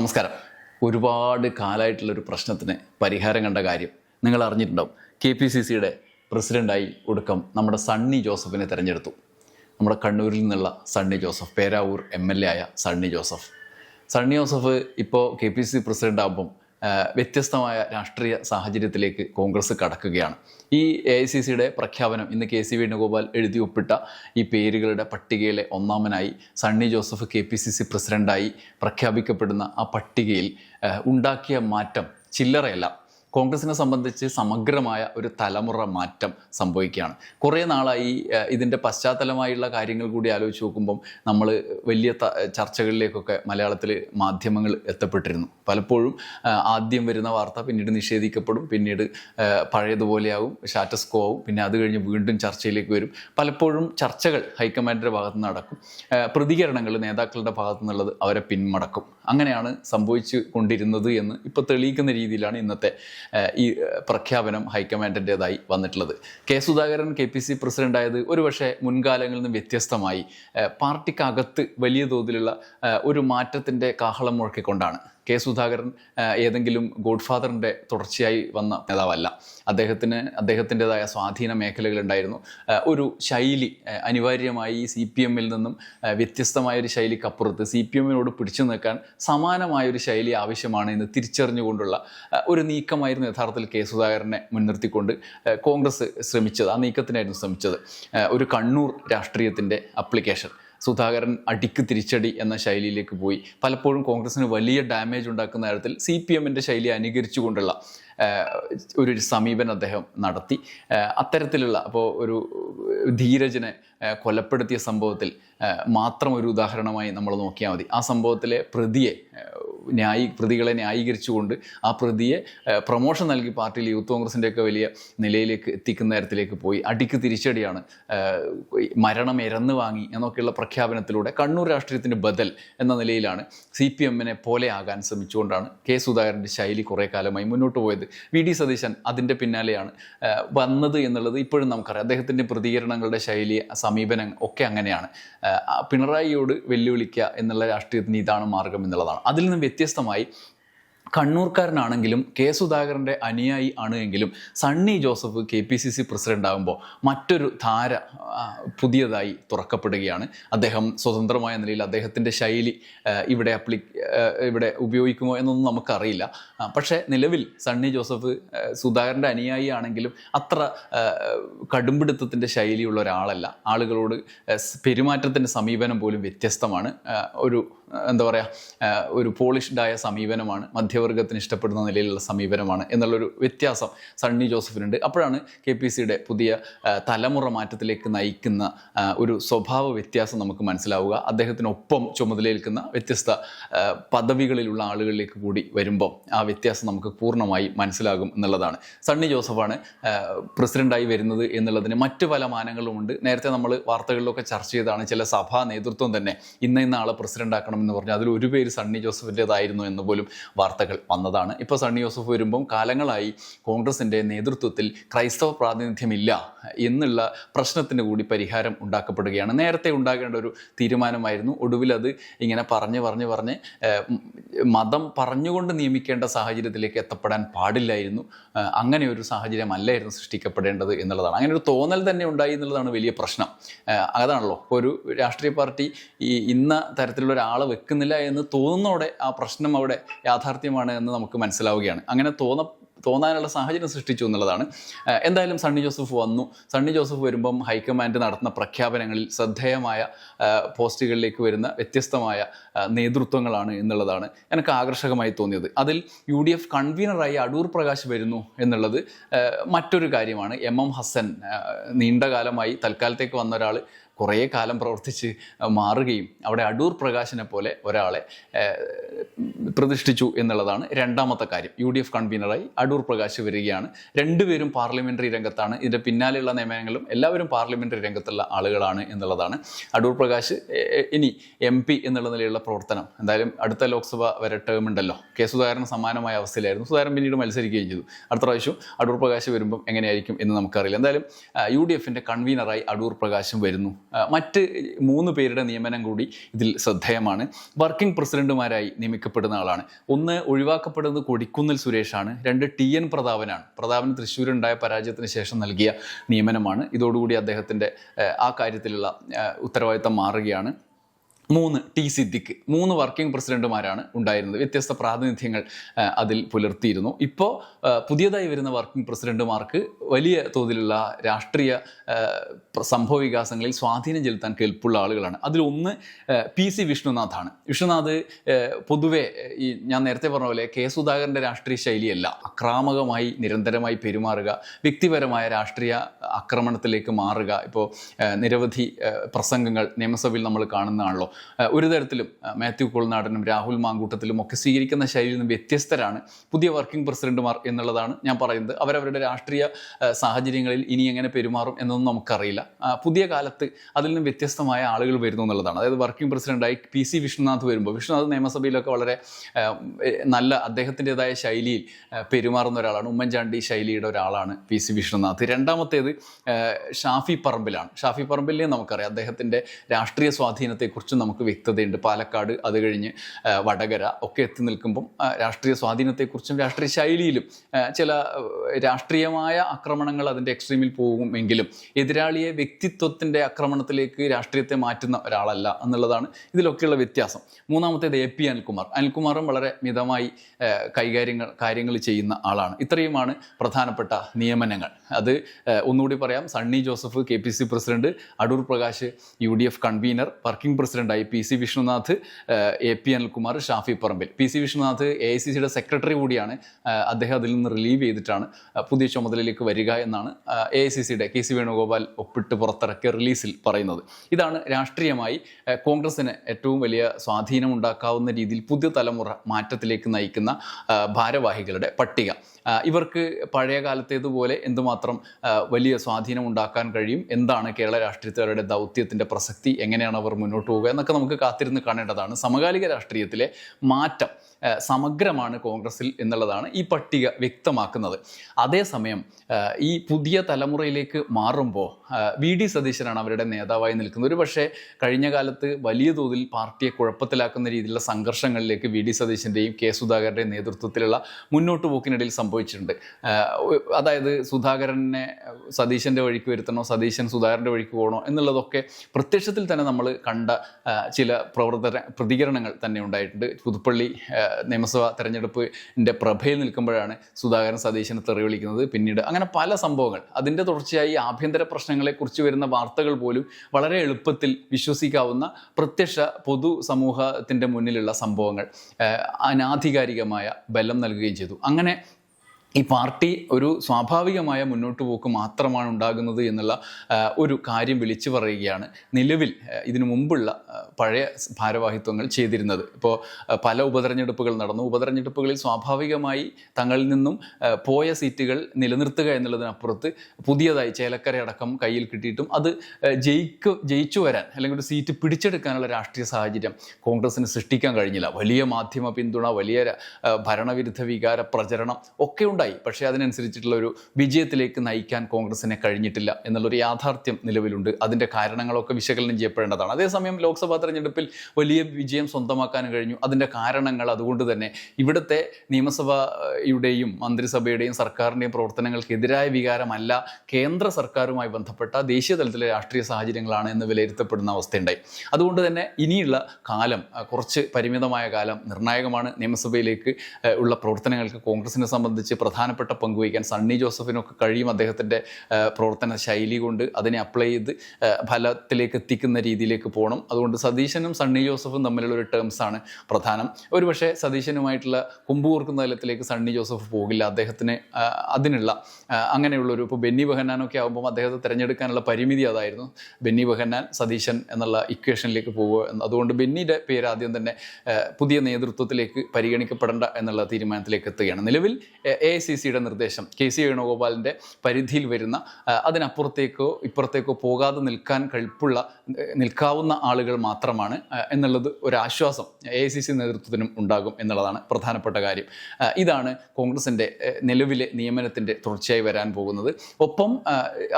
നമസ്കാരം. ഒരുപാട് കാലമായിട്ടുള്ളൊരു പ്രശ്നത്തിന് പരിഹാരം കണ്ട കാര്യം നിങ്ങൾ അറിഞ്ഞിട്ടുണ്ടാവും കെ പി സി സിയുടെ പ്രസിഡന്റായി ഒടുക്കം നമ്മുടെ സണ്ണി ജോസഫിനെ തിരഞ്ഞെടുത്തു. നമ്മുടെ കണ്ണൂരിൽ നിന്നുള്ള Sunny Joseph Peravoor M L A ആയ സണ്ണി ജോസഫ്. സണ്ണി ജോസഫ് ഇപ്പോൾ കെ പി സി പ്രസിഡന്റ് ആകുമ്പം വ്യത്യസ്തമായ രാഷ്ട്രീയ സാഹചര്യത്തിലേക്ക് കോൺഗ്രസ് കടക്കുകയാണ്. ഈ എ ഐ സി സിയുടെ പ്രഖ്യാപനം ഇന്ന് കെ സി വേണുഗോപാൽ എഴുതി ഒപ്പിട്ട ഈ പേരുകളുടെ പട്ടികയിലെ ഒന്നാമനായി Sunny Joseph K P C C പ്രസിഡന്റായി പ്രഖ്യാപിക്കപ്പെടുന്ന ആ പട്ടികയിൽ ഉണ്ടാക്കിയ മാറ്റം ചില്ലറയല്ല കോൺഗ്രസിനെ സംബന്ധിച്ച് സമഗ്രമായ ഒരു തലമുറ മാറ്റം സംഭവിക്കുകയാണ്. കുറേ നാളായി ഇതിന്റെ പശ്ചാത്തലമായുള്ള കാര്യങ്ങൾ കൂടി ആലോചിച്ച് നോക്കുമ്പം നമ്മൾ വലിയ ചർച്ചകളിലേക്കൊക്കെ മലയാളത്തിൽ മാധ്യമങ്ങൾ എത്തപ്പെട്ടിരുന്നു. പലപ്പോഴും ആദ്യം വരുന്ന വാർത്ത പിന്നീട് നിഷേധിക്കപ്പെടും പിന്നീട് പഴയതുപോലെയാവും സ്റ്റാറ്റസ് ആവും പിന്നെ അത് കഴിഞ്ഞ് വീണ്ടും ചർച്ചയിലേക്ക് വരും. പലപ്പോഴും ചർച്ചകൾ ഹൈക്കമാൻഡിന്റെ ഭാഗത്ത് നടക്കും. പ്രതികരണങ്ങൾ നേതാക്കളുടെ ഭാഗത്തു നിന്നുള്ളത് അവരെ പിന്മടക്കും. അങ്ങനെയാണ് സംഭവിച്ചു കൊണ്ടിരുന്നത് എന്ന് ഇപ്പോൾ തെളിയിക്കുന്ന രീതിയിലാണ് ഇന്നത്തെ ഈ പ്രഖ്യാപനം ഹൈക്കമാൻഡിന്റെതായി വന്നിട്ടുള്ളത്. K Sudhakaran K P C പ്രസിഡന്റായത് ഒരുപക്ഷെ മുൻകാലങ്ങളിൽ നിന്ന് വ്യത്യസ്തമായി പാർട്ടിക്കകത്ത് വലിയ തോതിലുള്ള ഒരു മാറ്റത്തിന്റെ കാഹളം മുഴക്കിക്കൊണ്ടാണ്. കെ സുധാകരൻ ഏതെങ്കിലും ഗോഡ് ഫാദറിന്റെ തുടർച്ചയായി വന്ന നേതാവല്ല. അദ്ദേഹത്തിന് അദ്ദേഹത്തിന്റെതായ സ്വാധീന മേഖലകളുണ്ടായിരുന്നു. ഒരു ശൈലി അനിവാര്യമായി സി പി എമ്മിൽ നിന്നും വ്യത്യസ്തമായൊരു ശൈലിക്കപ്പുറത്ത് സി പി എമ്മിനോട് പിടിച്ചു നിൽക്കാൻ സമാനമായൊരു ശൈലി ആവശ്യമാണ് എന്ന് തിരിച്ചറിഞ്ഞുകൊണ്ടുള്ള ഒരു നീക്കമായിരുന്നു യഥാർത്ഥത്തിൽ കെ സുധാകരനെ മുൻനിർത്തിക്കൊണ്ട് കോൺഗ്രസ് ശ്രമിച്ചത് ആ നീക്കത്തിനായിരുന്നു ശ്രമിച്ചത്. ഒരു കണ്ണൂർ രാഷ്ട്രീയത്തിന്റെ അപ്ലിക്കേഷൻ. സുധാകരൻ അടിക്ക് തിരിച്ചടി എന്ന ശൈലിയിലേക്ക് പോയി. പലപ്പോഴും കോൺഗ്രസിന് വലിയ ഡാമേജ് ഉണ്ടാക്കുന്ന തരത്തിൽ സി പി എമ്മിന്റെ ശൈലി അനുകരിച്ചുകൊണ്ടുള്ള ഒരു സമീപനം അദ്ദേഹം നടത്തി. അത്തരത്തിലുള്ള അപ്പോൾ ഒരു ധീരജനെ കൊലപ്പെടുത്തിയ സംഭവത്തിൽ മാത്രം ഒരു ഉദാഹരണമായി നമ്മൾ നോക്കിയാൽ മതി. ആ സംഭവത്തിലെ പ്രതിയെ ന്യായി പ്രതികളെ ന്യായീകരിച്ചുകൊണ്ട് ആ പ്രതിയെ പ്രൊമോഷൻ നൽകി പാർട്ടിയിൽ യൂത്ത് കോൺഗ്രസിന്റെയൊക്കെ വലിയ നിലയിലേക്ക് എത്തിക്കുന്ന തരത്തിലേക്ക് പോയി. അടിക്ക് തിരിച്ചടിയാണ് മരണം ഇരന്ന് വാങ്ങി എന്നൊക്കെയുള്ള പ്രഖ്യാപനത്തിലൂടെ കണ്ണൂർ രാഷ്ട്രീയത്തിന് ബദൽ എന്ന നിലയിലാണ് സി പി എമ്മിനെ പോലെ ആകാൻ ശ്രമിച്ചുകൊണ്ടാണ് കെ സുധാകരന്റെ ശൈലി കുറേ കാലമായി മുന്നോട്ട് പോയത്. വി ഡി സതീശൻ അതിന്റെ പിന്നാലെയാണ് വന്നത് എന്നുള്ളത് ഇപ്പോഴും നമുക്കറിയാം. അദ്ദേഹത്തിന്റെ പ്രതികരണങ്ങളുടെ ശൈലി സമീപനം ഒക്കെ അങ്ങനെയാണ്. പിണറായിയോട് വെല്ലുവിളിക്കുക എന്നുള്ള രാഷ്ട്രീയത്തിന് ഇതാണ് മാർഗം എന്നുള്ളതാണ്. അതിൽ നിന്ന് വ്യത്യസ്തമായി കണ്ണൂർക്കാരനാണെങ്കിലും കെ സുധാകരന്റെ അനുയായി ആണ് എങ്കിലും Sunny Joseph K P C C president ആകുമ്പോൾ മറ്റൊരു ധാര പുതിയതായി തുറക്കപ്പെടുകയാണ്. അദ്ദേഹം സ്വതന്ത്രമായ നിലയിൽ അദ്ദേഹത്തിന്റെ ശൈലി ഇവിടെ അപ്ലി ഇവിടെ ഉപയോഗിക്കുമോ എന്നൊന്നും നമുക്കറിയില്ല. പക്ഷേ നിലവിൽ സണ്ണി ജോസഫ് സുധാകരന്റെ അനുയായി ആണെങ്കിലും അത്ര കടുംപിടുത്തത്തിന്റെ ശൈലിയുള്ള ഒരാളല്ല. ആളുകളോട് പെരുമാറ്റത്തിന്റെ സമീപനം പോലും വ്യത്യസ്തമാണ്. ഒരു എന്താ പറയുക ഒരു പോളിഷ്ഡായ സമീപനമാണ് മധ്യവർഗത്തിന് ഇഷ്ടപ്പെടുന്ന നിലയിലുള്ള സമീപനമാണ് എന്നുള്ളൊരു വ്യത്യാസം സണ്ണി ജോസഫിനുണ്ട്. അപ്പോഴാണ് കെ പി സിയുടെ പുതിയ തലമുറ മാറ്റത്തിലേക്ക് നയിക്കുന്ന ഒരു സ്വഭാവ വ്യത്യാസം നമുക്ക് മനസ്സിലാവുക. അദ്ദേഹത്തിനൊപ്പം ചുമതലയേൽക്കുന്ന വ്യത്യസ്ത പദവികളിലുള്ള ആളുകളിലേക്ക് കൂടി വരുമ്പോൾ ആ വ്യത്യാസം നമുക്ക് പൂർണമായി മനസ്സിലാകും എന്നുള്ളതാണ്. സണ്ണി ജോസഫാണ് പ്രസിഡന്റായി വരുന്നത് എന്നുള്ളതിന് മറ്റു പല മാനങ്ങളുമുണ്ട്. നേരത്തെ നമ്മൾ വാർത്തകളിലൊക്കെ ചർച്ച ചെയ്താണ് ചില സഭാ നേതൃത്വം തന്നെ ഇന്ന ഇന്ന ആളെ പ്രസിഡന്റ് ആക്കണം എന്ന് പറഞ്ഞു അതിൽ ഒരു പേര് സണ്ണി ജോസഫിന്റെതായിരുന്നു എന്ന് പോലും വാർത്തകൾ വന്നതാണ്. ഇപ്പോൾ സണ്ണി ജോസഫ് വരുമ്പം കാലങ്ങളായി കോൺഗ്രസിന്റെ നേതൃത്വത്തിൽ ക്രൈസ്തവ പ്രാതിനിധ്യമില്ല എന്നുള്ള പ്രശ്നത്തിന് കൂടി പരിഹാരം ഉണ്ടാക്കപ്പെടുകയാണ്. നേരത്തെ ഉണ്ടാകേണ്ട ഒരു തീരുമാനമായിരുന്നു. ഒടുവിൽ അത് ഇങ്ങനെ പറഞ്ഞ് പറഞ്ഞ് പറഞ്ഞ് മതം പറഞ്ഞുകൊണ്ട് നിയമിക്കേണ്ട സാഹചര്യത്തിലേക്ക് എത്തപ്പെടാൻ പാടില്ലായിരുന്നു. അങ്ങനെ ഒരു സാഹചര്യമല്ലായിരുന്നു സൃഷ്ടിക്കപ്പെടേണ്ടത് എന്നുള്ളതാണ്. അങ്ങനെ ഒരു തോന്നൽ തന്നെ ഉണ്ടായി എന്നുള്ളതാണ് വലിയ പ്രശ്നം. അതാണല്ലോ. ഒരു രാഷ്ട്രീയ പാർട്ടി ഈ ഇന്ന തരത്തിലുള്ള ഒരാളെ വെക്കുന്നില്ല എന്ന് തോന്നുന്നതോടെ ആ പ്രശ്നം അവിടെ യാഥാർത്ഥ്യമാണ് എന്ന് നമുക്ക് മനസ്സിലാവുകയാണ്. അങ്ങനെ തോന്ന തോന്നാനുള്ള സാഹചര്യം സൃഷ്ടിച്ചു എന്നുള്ളതാണ്. എന്തായാലും സണ്ണി ജോസഫ് വന്നു. സണ്ണി ജോസഫ് വരുമ്പം ഹൈക്കമാൻഡ് നടത്തുന്ന പ്രഖ്യാപനങ്ങളിൽ ശ്രദ്ധേയമായ പോസ്റ്റുകളിലേക്ക് വരുന്ന വ്യത്യസ്തമായ നേതൃത്വങ്ങളാണ് എന്നുള്ളതാണ് എനിക്ക് ആകർഷകമായി തോന്നിയത്. അതിൽ യു ഡി എഫ് കൺവീനറായി അടൂർ പ്രകാശ് വരുന്നു എന്നുള്ളത് മറ്റൊരു കാര്യമാണ്. എം എം ഹസൻ നീണ്ടകാലമായി നീണ്ട കാലമായി തൽക്കാലത്തേക്ക് വന്ന ഒരാൾ കുറേ കാലം പ്രവർത്തിച്ച് മാറുകയും അവിടെ അടൂർ പ്രകാശിനെ പോലെ ഒരാളെ പ്രതിഷ്ഠിച്ചു എന്നുള്ളതാണ് രണ്ടാമത്തെ കാര്യം. യു ഡി എഫ് കൺവീനറായി അടൂർ പ്രകാശ് വരികയാണ്. രണ്ടുപേരും പാർലമെന്ററി രംഗത്താണ്. ഇതിന്റെ പിന്നാലെയുള്ള നിയമനങ്ങളും എല്ലാവരും പാർലമെന്ററി രംഗത്തുള്ള ആളുകളാണ് എന്നുള്ളതാണ്. അടൂർ പ്രകാശ് ഇനി എം പി എന്നുള്ള നിലയിലുള്ള പ്രവർത്തനം. എന്തായാലും അടുത്ത ലോക്സഭ വരെ ടേം ഉണ്ടല്ലോ. കെ സുധാകരന് സമാനമായ അവസ്ഥയിലായിരുന്നു. സുധാകരൻ പിന്നീട് മത്സരിക്കുകയും ചെയ്തു. അടുത്ത പ്രാവശ്യം അടൂർ പ്രകാശ് വരുമ്പം എങ്ങനെയായിരിക്കും എന്ന് നമുക്കറിയില്ല. എന്തായാലും യു ഡി എഫിന്റെ കൺവീനറായി അടൂർ പ്രകാശും വരുന്നു. മറ്റ് മൂന്ന് പേരുടെ നിയമനം കൂടി ഇതിൽ ശ്രദ്ധേയമാണ്. വർക്കിംഗ് പ്രസിഡന്റുമാരായി നിയമിക്കപ്പെടുന്ന ആളാണ് ഒന്ന് ഒഴിവാക്കപ്പെടുന്നത് കൊടിക്കുന്നിൽ സുരേഷാണ്. രണ്ട് ടി എൻ പ്രതാപനാണ്. പ്രതാപൻ തൃശ്ശൂരുണ്ടായ പരാജയത്തിന് ശേഷം നൽകിയ നിയമനമാണ്. ഇതോടുകൂടി അദ്ദേഹത്തിന്റെ ആ കാര്യത്തിലുള്ള ഉത്തരവാദിത്തം മാറുകയാണ്. മൂന്ന് ടി സിദ്ദിഖ് മൂന്ന് വർക്കിംഗ് പ്രസിഡന്റുമാരാണ് ഉണ്ടായിരുന്നത്. വ്യത്യസ്ത പ്രാതിനിധ്യങ്ങൾ അതിൽ പുലർത്തിയിരുന്നു. ഇപ്പോൾ പുതിയതായി വരുന്ന വർക്കിംഗ് പ്രസിഡന്റുമാർക്ക് വലിയ തോതിലുള്ള രാഷ്ട്രീയ സംഭവ വികാസങ്ങളിൽ സ്വാധീനം ചെലുത്താൻ കെൽപ്പുള്ള ആളുകളാണ്. അതിലൊന്ന് ഒന്ന് പി സി വിഷ്ണുനാഥാണ്. വിഷ്ണുനാഥ് പൊതുവേ ഈ ഞാൻ നേരത്തെ പറഞ്ഞ പോലെ കെ സുധാകരന്റെ രാഷ്ട്രീയ ശൈലിയല്ല. അക്രാമകമായി നിരന്തരമായി പെരുമാറുക വ്യക്തിപരമായ രാഷ്ട്രീയ ആക്രമണത്തിലേക്ക് മാറുക. ഇപ്പോൾ നിരവധി പ്രസംഗങ്ങൾ നിയമസഭയിൽ നമ്മൾ കാണുന്നതാണല്ലോ. ഒരു തരത്തിലും മാത്യു കോൾനാടനും രാഹുൽ മാങ്കൂട്ടത്തിലും ഒക്കെ സ്വീകരിക്കുന്ന ശൈലിയിൽ നിന്ന് വ്യത്യസ്തരാണ് പുതിയ വർക്കിംഗ് പ്രസിഡന്റുമാർ എന്നുള്ളതാണ് ഞാൻ പറയുന്നത്. അവരവരുടെ രാഷ്ട്രീയ സാഹചര്യങ്ങളിൽ ഇനി എങ്ങനെ പെരുമാറും എന്നൊന്നും നമുക്കറിയില്ല. പുതിയ കാലത്ത് അതിൽ നിന്ന് വ്യത്യസ്തമായ ആളുകൾ വരുന്നു എന്നുള്ളതാണ്. അതായത് വർക്കിംഗ് പ്രസിഡന്റായി പി സി വിഷ്ണുനാഥ് വരുമ്പോൾ വിഷ്ണുനാഥ് നിയമസഭയിലൊക്കെ വളരെ നല്ല അദ്ദേഹത്തിന്റെതായ ശൈലിയിൽ പെരുമാറുന്ന ഒരാളാണ്. ഉമ്മൻചാണ്ടി ശൈലിയുടെ ഒരാളാണ് പി സി വിഷ്ണുനാഥ് രണ്ടാമത്തേത് ഷാഫി പറമ്പിലാണ്. ഷാഫി പറമ്പിലിനെ നമുക്കറിയാം അദ്ദേഹത്തിന്റെ രാഷ്ട്രീയ സ്വാധീനത്തെക്കുറിച്ച് നമുക്ക് വ്യക്തതയുണ്ട്. പാലക്കാട് അത് കഴിഞ്ഞ് വടകര ഒക്കെ എത്തി നിൽക്കുമ്പം രാഷ്ട്രീയ സ്വാധീനത്തെക്കുറിച്ചും രാഷ്ട്രീയ ശൈലിയിലും ചില രാഷ്ട്രീയമായ ആക്രമണങ്ങൾ അതിന്റെ എക്സ്ട്രീമിൽ പോകുമെങ്കിലും എതിരാളിയെ വ്യക്തിത്വത്തിന്റെ ആക്രമണത്തിലേക്ക് രാഷ്ട്രീയത്തെ മാറ്റുന്ന ഒരാളല്ല എന്നുള്ളതാണ് ഇതിലൊക്കെയുള്ള വ്യത്യാസം. മൂന്നാമത്തേത് എ പി അനിൽകുമാർ. അനിൽകുമാറും വളരെ മിതമായി കൈകാര്യങ്ങൾ കാര്യങ്ങൾ ചെയ്യുന്ന ആളാണ്. ഇത്രയുമാണ് പ്രധാനപ്പെട്ട നിയമനങ്ങൾ. അത് ഒന്നുകൂടി പറയാം. Sunny Joseph K P C president Adoor Prakash U D F convener working പ്രസിഡന്റായി P C Vishnunath A P Anilkumar Shafi Parambil. P C Vishnunath A I C സിയുടെ സെക്രട്ടറി കൂടിയാണ് അദ്ദേഹം അതിൽ നിന്ന് റിലീവ് ചെയ്തിട്ടാണ് പുതിയ ചുമതലയിലേക്ക് വരിക എന്നാണ് എ ഐ സി സിയുടെ കെ സി വേണുഗോപാൽ ഒപ്പിട്ട് പുറത്തിറക്കിയ റിലീസിൽ പറയുന്നത്. ഇതാണ് രാഷ്ട്രീയമായി കോൺഗ്രസിന് ഏറ്റവും വലിയ സ്വാധീനം ഉണ്ടാക്കാവുന്ന രീതിയിൽ പുതിയ തലമുറ മാറ്റത്തിലേക്ക് നയിക്കുന്ന ഭാരവാഹികളുടെ പട്ടിക. ഇവർക്ക് പഴയ കാലത്തേതുപോലെ എന്തുമാത്രം വലിയ സ്വാധീനം ഉണ്ടാക്കാൻ കഴിയും? എന്താണ് കേരള രാഷ്ട്രീയത്തുകാരുടെ ദൗത്യത്തിന്റെ പ്രസക്തി? എങ്ങനെയാണ് അവർ മുന്നോട്ട് പോകുക എന്നൊക്കെ നമുക്ക് കാത്തിരുന്ന് കാണേണ്ടതാണ്. സമകാലിക രാഷ്ട്രീയത്തിലെ മാറ്റം സമഗ്രമാണ് കോൺഗ്രസിൽ എന്നുള്ളതാണ് ഈ പട്ടിക വ്യക്തമാക്കുന്നത്. അതേസമയം ഈ പുതിയ തലമുറയിലേക്ക് മാറുമ്പോൾ വി ഡി സതീശനാണ് അവരുടെ നേതാവായി നിൽക്കുന്നത്. ഒരു പക്ഷേ കഴിഞ്ഞ കാലത്ത് വലിയ തോതിൽ പാർട്ടിയെ കുഴപ്പത്തിലാക്കുന്ന രീതിയിലുള്ള സംഘർഷങ്ങളിലേക്ക് വി ഡി സതീശന്റെയും കെ സുധാകരന്റെയും നേതൃത്വത്തിലുള്ള മുന്നോട്ട് പോക്കിനിടയിൽ സംഭവിച്ചിട്ടുണ്ട്. അതായത് സുധാകരനെ സതീശന്റെ വഴിക്ക് വരുത്തണോ സതീശൻ സുധാകരന്റെ വഴിക്ക് പോകണോ എന്നുള്ളതൊക്കെ പ്രത്യക്ഷത്തിൽ തന്നെ നമ്മൾ കണ്ട ചില പ്രവർത്തന പ്രതികരണങ്ങൾ തന്നെ ഉണ്ടായിട്ടുണ്ട്. പുതുപ്പള്ളി നിയമസഭാ തെരഞ്ഞെടുപ്പിന്റെ പ്രഭയിൽ നിൽക്കുമ്പോഴാണ് സുധാകരൻ സതീശനെ തെറി വിളിക്കുന്നത്. പിന്നീട് അങ്ങനെ പല സംഭവങ്ങൾ. അതിന്റെ തുടർച്ചയായി ആഭ്യന്തര പ്രശ്നങ്ങളെക്കുറിച്ച് വരുന്ന വാർത്തകൾ പോലും വളരെ എളുപ്പത്തിൽ വിശ്വസിക്കാവുന്ന പ്രത്യക്ഷ പൊതു സമൂഹത്തിന്റെ മുന്നിലുള്ള സംഭവങ്ങൾ അനാധികാരികമായ ബലം നൽകുകയും ചെയ്തു. അങ്ങനെ ഈ പാർട്ടി ഒരു സ്വാഭാവികമായ മുന്നോട്ട് പോക്ക് മാത്രമാണ് ഉണ്ടാകുന്നത് എന്നുള്ള ഒരു കാര്യം വിളിച്ചു പറയുകയാണ് നിലവിൽ ഇതിനു മുമ്പുള്ള പഴയ ഭാരവാഹിത്വങ്ങൾ ചെയ്തിരുന്നത്. ഇപ്പോൾ പല ഉപതെരഞ്ഞെടുപ്പുകൾ നടന്നു. ഉപതെരഞ്ഞെടുപ്പുകളിൽ സ്വാഭാവികമായി തങ്ങളിൽ നിന്നും പോയ സീറ്റുകൾ നിലനിർത്തുക എന്നുള്ളതിനപ്പുറത്ത് പുതിയതായി ചേലക്കര അടക്കം കയ്യിൽ കിട്ടിയിട്ടും അത് ജയിക്ക ജയിച്ചു വരാൻ അല്ലെങ്കിൽ ഒരു സീറ്റ് പിടിച്ചെടുക്കാനുള്ള രാഷ്ട്രീയ സാഹചര്യം കോൺഗ്രസിന് സൃഷ്ടിക്കാൻ കഴിഞ്ഞില്ല. വലിയ മാധ്യമ പിന്തുണ വലിയ ഭരണവിരുദ്ധ വികാര പ്രചരണം ഒക്കെ ഉണ്ടായി പക്ഷേ അതിനനുസരിച്ചിട്ടുള്ള ഒരു വിജയത്തിലേക്ക് നയിക്കാൻ കോൺഗ്രസിനെ കഴിഞ്ഞിട്ടില്ല എന്നുള്ളൊരു യാഥാർത്ഥ്യം നിലവിലുണ്ട്. അതിന്റെ കാരണങ്ങളൊക്കെ വിശകലനം ചെയ്യപ്പെടേണ്ടതാണ്. അതേസമയം ലോക്സഭാ തെരഞ്ഞെടുപ്പിൽ വലിയ വിജയം സ്വന്തമാക്കാൻ കഴിഞ്ഞു. അതിന്റെ കാരണങ്ങൾ അതുകൊണ്ട് തന്നെ ഇവിടുത്തെ നിയമസഭയുടെയും മന്ത്രിസഭയുടെയും സർക്കാരിന്റെയും പ്രവർത്തനങ്ങൾക്കെതിരായ വികാരമല്ല കേന്ദ്ര സർക്കാരുമായി ബന്ധപ്പെട്ട ദേശീയ തലത്തിലെ രാഷ്ട്രീയ സാഹചര്യങ്ങളാണ് എന്ന് വിലയിരുത്തപ്പെടുന്ന അവസ്ഥയുണ്ടായി. അതുകൊണ്ട് തന്നെ ഇനിയുള്ള കാലം കുറച്ച് പരിമിതമായ കാലം നിർണായകമാണ് നിയമസഭയിലേക്ക് ഉള്ള പ്രവർത്തനങ്ങൾക്ക് കോൺഗ്രസിനെ സംബന്ധിച്ച് പ്രധാനപ്പെട്ട പങ്കുവഹിക്കാൻ സണ്ണി ജോസഫിനൊക്കെ കഴിയും അദ്ദേഹത്തിന്റെ പ്രവർത്തന ശൈലി കൊണ്ട് അതിനെ അപ്ലൈ ചെയ്ത് ഫലത്തിലേക്ക് എത്തിക്കുന്ന രീതിയിലേക്ക് പോകണം അതുകൊണ്ട് സതീശനും സണ്ണി ജോസഫും തമ്മിലുള്ള ഒരു ടേംസാണ് പ്രധാനം. ഒരുപക്ഷെ സതീശനുമായിട്ടുള്ള കുമ്പുകൂർക്കുന്ന തലത്തിലേക്ക് സണ്ണി ജോസഫ് പോകില്ല. അദ്ദേഹത്തിന് അതിനുള്ള അങ്ങനെയുള്ളൊരു ഇപ്പോൾ ബെന്നി ബെഹന്നാനൊക്കെ ആകുമ്പോൾ അദ്ദേഹത്തെ തിരഞ്ഞെടുക്കാനുള്ള പരിമിതി അതായിരുന്നു. ബെന്നി ബെഹന്നാൻ സതീശൻ എന്നുള്ള ഇക്വേഷനിലേക്ക് പോവുക അതുകൊണ്ട് ബെന്നിയുടെ പേര് ആദ്യം തന്നെ പുതിയ നേതൃത്വത്തിലേക്ക് പരിഗണിക്കപ്പെടേണ്ട എന്നുള്ള തീരുമാനത്തിലേക്ക് എത്തുകയാണ്. നിലവിൽ എ സി സിയുടെ നിർദ്ദേശം കെ സി വേണുഗോപാലിന്റെ പരിധിയിൽ വരുന്ന അതിനപ്പുറത്തേക്കോ ഇപ്പുറത്തേക്കോ പോകാതെ നിൽക്കാൻ കഴിപ്പുള്ള നിൽക്കാവുന്ന ആളുകൾ മാത്രമാണ് എന്നുള്ളത് ഒരു ആശ്വാസം എ സി സി നേതൃത്വത്തിനും ഉണ്ടാകും എന്നുള്ളതാണ് പ്രധാനപ്പെട്ട കാര്യം. ഇതാണ് കോൺഗ്രസിന്റെ നിലവിലെ നിയമനത്തിന്റെ തുടർച്ചയായി വരാൻ പോകുന്നത്. ഒപ്പം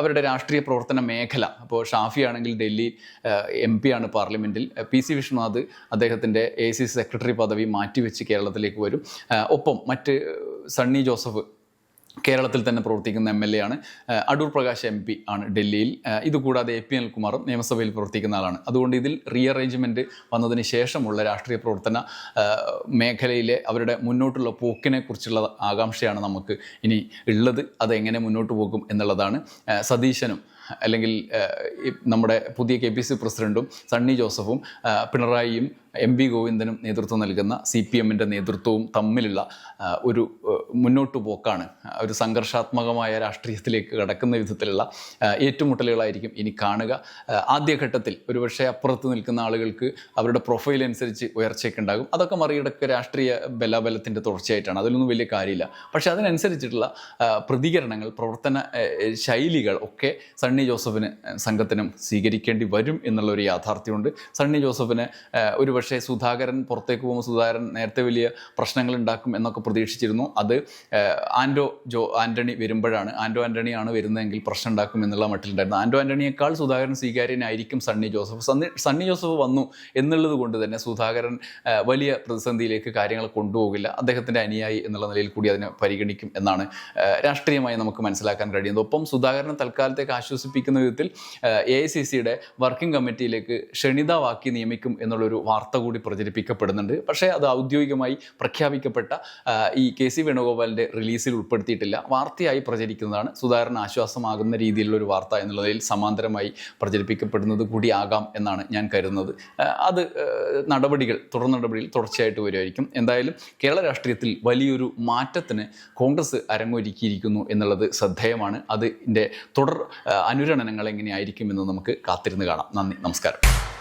അവരുടെ രാഷ്ട്രീയ പ്രവർത്തന മേഖല അപ്പോൾ ഷാഫി ആണെങ്കിൽ ഡൽഹി എം പി ആണ് പാർലമെന്റിൽ പി സി വിശ്വനാഥ് അദ്ദേഹത്തിന്റെ എ സി സി സെക്രട്ടറി പദവി മാറ്റിവെച്ച് കേരളത്തിലേക്ക് വരും. ഒപ്പം മറ്റ് സണ്ണി ജോസഫ് കേരളത്തിൽ തന്നെ പ്രവർത്തിക്കുന്ന എം എൽ എ ആണ്. അടൂർ പ്രകാശ് എം പി ആണ് ഡൽഹിയിൽ. ഇതുകൂടാതെ എ പി അനിൽകുമാറും നിയമസഭയിൽ പ്രവർത്തിക്കുന്ന ആളാണ്. അതുകൊണ്ട് ഇതിൽ റീഅറേഞ്ച്മെന്റ് വന്നതിന് ശേഷമുള്ള രാഷ്ട്രീയ പ്രവർത്തന മേഖലയിലെ അവരുടെ മുന്നോട്ടുള്ള പോക്കിനെ കുറിച്ചുള്ള ആകാംക്ഷയാണ് നമുക്ക് ഇനി ഉള്ളത്. അതെങ്ങനെ മുന്നോട്ട് പോകും എന്നുള്ളതാണ്. സതീശനും അല്ലെങ്കിൽ നമ്മുടെ പുതിയ കെ പി സി പ്രസിഡന്റും സണ്ണി ജോസഫും പിണറായിയും എം വി ഗോവിന്ദനും നേതൃത്വം നൽകുന്ന സി പി എമ്മിന്റെ നേതൃത്വവും തമ്മിലുള്ള ഒരു മുന്നോട്ട് പോക്കാണ്. ഒരു സംഘർഷാത്മകമായ രാഷ്ട്രീയത്തിലേക്ക് കടക്കുന്ന വിധത്തിലുള്ള ഏറ്റുമുട്ടലുകളായിരിക്കും ഇനി കാണുക. ആദ്യഘട്ടത്തിൽ ഒരുപക്ഷെ അപ്പുറത്ത് നിൽക്കുന്ന ആളുകൾക്ക് അവരുടെ പ്രൊഫൈൽ അനുസരിച്ച് ഉയർച്ചയൊക്കെ ഉണ്ടാകും. അതൊക്കെ മറികടക്കുക രാഷ്ട്രീയ ബലാബലത്തിന്റെ തുടർച്ചയായിട്ടാണ്. അതിലൊന്നും വലിയ കാര്യമില്ല. പക്ഷേ അതിനനുസരിച്ചിട്ടുള്ള പ്രതികരണങ്ങൾ പ്രവർത്തന ശൈലികൾ ഒക്കെ സണ്ണി ജോസഫിന് സംഘത്തിനും സ്വീകരിക്കേണ്ടി വരും എന്നുള്ള ഒരു യാഥാർത്ഥ്യമുണ്ട്. സണ്ണി ജോസഫിന് ആ, ഒരുപക്ഷെ സുധാകരൻ പുറത്തേക്ക് പോകുമ്പോൾ സുധാകരൻ നേരത്തെ വലിയ പ്രശ്നങ്ങൾ ഉണ്ടാക്കും എന്നൊക്കെ പ്രതീക്ഷിച്ചിരുന്നു. അത് ആൻഡോ ജോ ആന്റണി വരുമ്പോഴാണ്. ആൻഡോ ആന്റണിയാണ് വരുന്നതെങ്കിൽ പ്രശ്നം ഉണ്ടാക്കും എന്നുള്ള മട്ടിലുണ്ടായിരുന്നു. ആൻഡോ ആന്റണിയേക്കാൾ സുധാകരൻ സ്വീകാര്യനായിരിക്കും സണ്ണി ജോസഫ്. സണ്ണി സണ്ണി ജോസഫ് വന്നു എന്നുള്ളത് കൊണ്ട് തന്നെ സുധാകരൻ വലിയ പ്രതിസന്ധിയിലേക്ക് കാര്യങ്ങൾ കൊണ്ടുപോകില്ല. അദ്ദേഹത്തിന്റെ അനുയായി എന്നുള്ള നിലയിൽ കൂടി അതിനെ പരിഗണിക്കും എന്നാണ് രാഷ്ട്രീയമായി നമുക്ക് മനസ്സിലാക്കാൻ കഴിയുന്നത്. ഒപ്പം സുധാകരനെ തൽക്കാലത്തേക്ക് ആശ്വസിപ്പിക്കുന്ന വിധത്തിൽ എ ഐ സി സിയുടെ വർക്കിംഗ് കമ്മിറ്റിയിലേക്ക് ക്ഷണിതാവാക്കി നിയമിക്കും എന്നുള്ളൊരു വാർത്ത കൂടി പ്രചരിപ്പിക്കപ്പെടുന്നുണ്ട്. പക്ഷേ അത് ഔദ്യോഗികമായി പ്രഖ്യാപിക്കപ്പെട്ട ഈ കെ സി വേണുഗോപാലിന്റെ റിലീസിൽ ഉൾപ്പെടുത്തിയിട്ടില്ല. വാർത്തയായി പ്രചരിക്കുന്നതാണ്. സുധാകരന് ആശ്വാസമാകുന്ന രീതിയിലുള്ള ഒരു വാർത്ത എന്നുള്ളതിൽ സമാന്തരമായി പ്രചരിപ്പിക്കപ്പെടുന്നത് കൂടിയാകാം എന്നാണ് ഞാൻ കരുതുന്നത്. അത് നടപടികൾ തുടർ നടപടികൾ തുടർച്ചയായിട്ട് വരുമായിരിക്കും. എന്തായാലും കേരള രാഷ്ട്രീയത്തിൽ വലിയൊരു മാറ്റത്തിന് കോൺഗ്രസ് അരങ്ങൊരുക്കിയിരിക്കുന്നു എന്നുള്ളത് ശ്രദ്ധേയമാണ്. അതിന്റെ തുടർ അനുരണനങ്ങൾ എങ്ങനെയായിരിക്കുമെന്ന് നമുക്ക് കാത്തിരുന്ന് കാണാം. നന്ദി നമസ്കാരം.